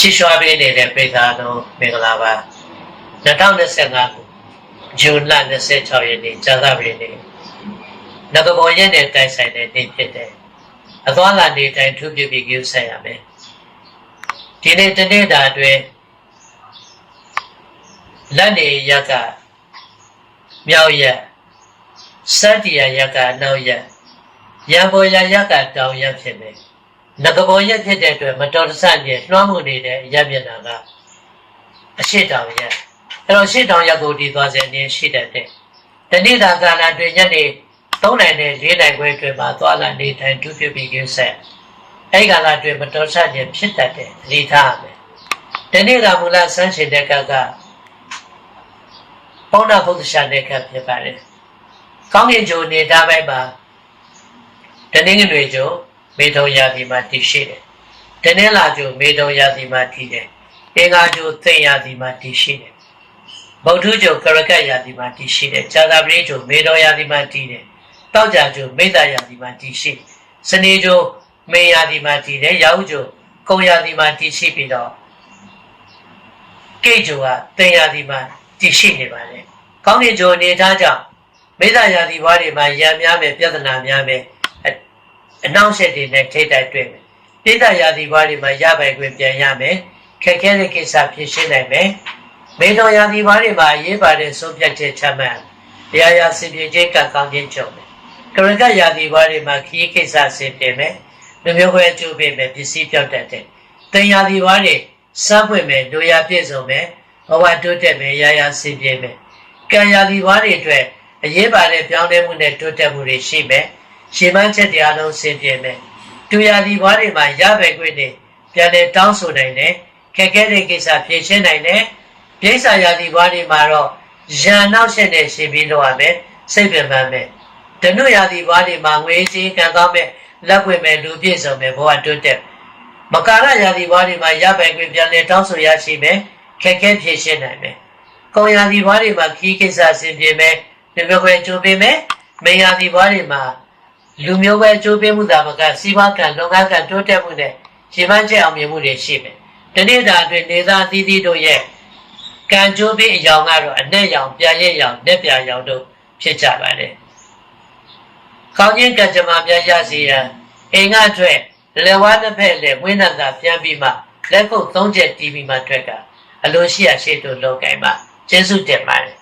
ချစ်ရွှာပေးနေတဲ့ပိဿာတော်မင်္ဂလာပါ2025ခုဇွန်လ26ရက်နေ့ဇာသပတေးနေ့နဂဘောရက်နဲ့တိုက်ဆိုင်တဲ့နေ့ဖြစ်တယ်အသွားလာနေတိုင်းထူးပြပြီးကျူးဆိုင်ရမယ်ဒီနေ့တနေ့တာအတွင်းလက်နေရက်ကမြောက်ရက်စတ္တိယရက်ကနောက်ရက်ရံပေါ်ရရက်ကတောင်ရက်ဖြစ်မယ် ငကဘောရက်ဖြစ်တဲ့အတွက်မတော်တဆနဲ့လွှမ်းမှုနေတဲ့အရက်မျက်နှာကအရှိတောင်ရက်အဲ့တော့ရှိတောင်ရက်ကိုဒီသွားစေနေရှိတတ်တဲ့တဏိတာကာလတွင်ညနေ3နိုင်နဲ့4နိုင်ခွဲအတွင်းမှာသွားလာနေထိုင်ဒုပြပြီးကျင်းဆက်အဲ့ကာလတွင်မတော်တဆနဲ့ဖြစ်တတ်တဲ့အနေထားပဲတဏိတာမူလဆန်းရှင်တဲ့ကကပေါဏဘုဒ္ဓရှာတဲ့ကဖြစ်ပါတယ်ကောင်းကင်ဂျိုနေတာဘက်မှာတနင်္ဂနွေဂျို မေထုံရာသီမှာတည်ရှိတယ်။တနင်္လာကျိုမေထုံရာသီမှာတည်တယ်။အင်္ဂါကျိုသိမ်ရာသီမှာတည်ရှိတယ်။ဗုဒ္ဓကျိုကရကတ်ရာသီမှာတည်ရှိတယ်။ဇာတာပရိကျိုမေထုံရာသီမှာတည်တယ်။တောက်ကြကျိုမေတ္တာရာသီမှာတည်ရှိ။စနေကျိုမေရာသီမှာတည်တယ်။ရာဟုကျိုကုံရာသီမှာတည်ရှိပြီးတော့ကိတ်ကျိုကသိမ်ရာသီမှာတည်ရှိနေပါလေ။ကောင်းကင်ကျိုအနေထားကြောင့်မေတ္တာရာသီဘွားတွေမှာရံများမယ်ပြဿနာများမယ် အနောက်ရှက်တွေနဲ့ထိတိုက်တွေ့မယ်။ပိဋကရာသီဘွားတွေမှာရပိုင်ခွင့်ပြန်ရမယ်။ခက်ခဲတဲ့ကိစ္စဖြစ်ရှင်းနိုင်မယ်။မေတော်ရာသီဘွားတွေမှာရေးပါတဲ့ဆုံးဖြတ်ချက်ချမှတ်။တရားရာစင်ပြေခြင်းကကောင်းခြင်းကြုံမယ်။ကရကရာသီဘွားတွေမှာခရီးကိစ္စဆင်ပြေမယ်။လူမျိုးခွဲအကျိုးပေးမယ်ပစ္စည်းပြောက်တတ်တယ်။တင်ရာသီဘွားတွေစမ်းပွင့်မယ်လူရပြည့်စုံမယ်။ဘဝတိုးတက်မယ်ရာရာစင်ပြေမယ်။ကံရာသီဘွားတွေအတွက်အရေးပါတဲ့ပြောင်းလဲမှုနဲ့တိုးတက်မှုတွေရှိမယ်။ ရှင်မန်းချက်တရားလုံးဆင်ပြေမယ်တူရာဒီဘွားတွေမှာရပဲခွင့်နဲ့ပြန်လဲတောင်းဆိုနိုင်တယ်ခက်ခဲတဲ့ကိစ္စဖြေရှင်းနိုင်တယ်ပြိဿာရာဒီဘွားတွေမှာတော့ရန်နောက်ဆက်နဲ့ရှင်ပြီးတော့ရမယ်စိတ်ပင်ပန်းမယ်တနုရာဒီဘွားတွေမှာငွေစည်းကံကောင်းမဲ့လက်ွင့်မဲ့လူပြည့်စုံမဲ့ဘဝတိုးတက်မကာရရာဒီဘွားတွေမှာရပဲခွင့်ပြန်လဲတောင်းဆိုရရှိမယ်ခက်ခဲဖြေရှင်းနိုင်မယ်ကောင်းရာဒီဘွားတွေမှာခီးကိစ္စဆင်ပြေမယ်ဒီဘက်ခွဲကြိုးပေးမယ်မေရာဒီဘွားတွေမှာ လူမျိုးပဲအကျိုးပေးမှုသာမကစီးပွားကံလုပ်ငန်းကံတိုးတက်မှုနဲ့ရှင်မကျက်အောင်မြင်မှုတွေရှိမယ်။ဒီနေ့တာအတွင်းနေသားသီးသီးတို့ရဲ့ကံကြိုးပေးအယောင်ကတော့အနဲ့ရောင်ပြန်ရရောင်လက်ပြရောင်တို့ဖြစ်ကြပါတယ်။ကောင်းခြင်းကံကြမ္မာပြန်ရစီရန်အိမ်ကအတွက်လက်ဝါးတစ်ဖက်နဲ့ဝိနန္တာပြန်ပြီးမှလက်ကုပ်သုံးချက်တီးပြီးမှထွက်ကအလိုရှိရရှိတို့လောကင်မှာကျေးဇူးတင်ပါတယ်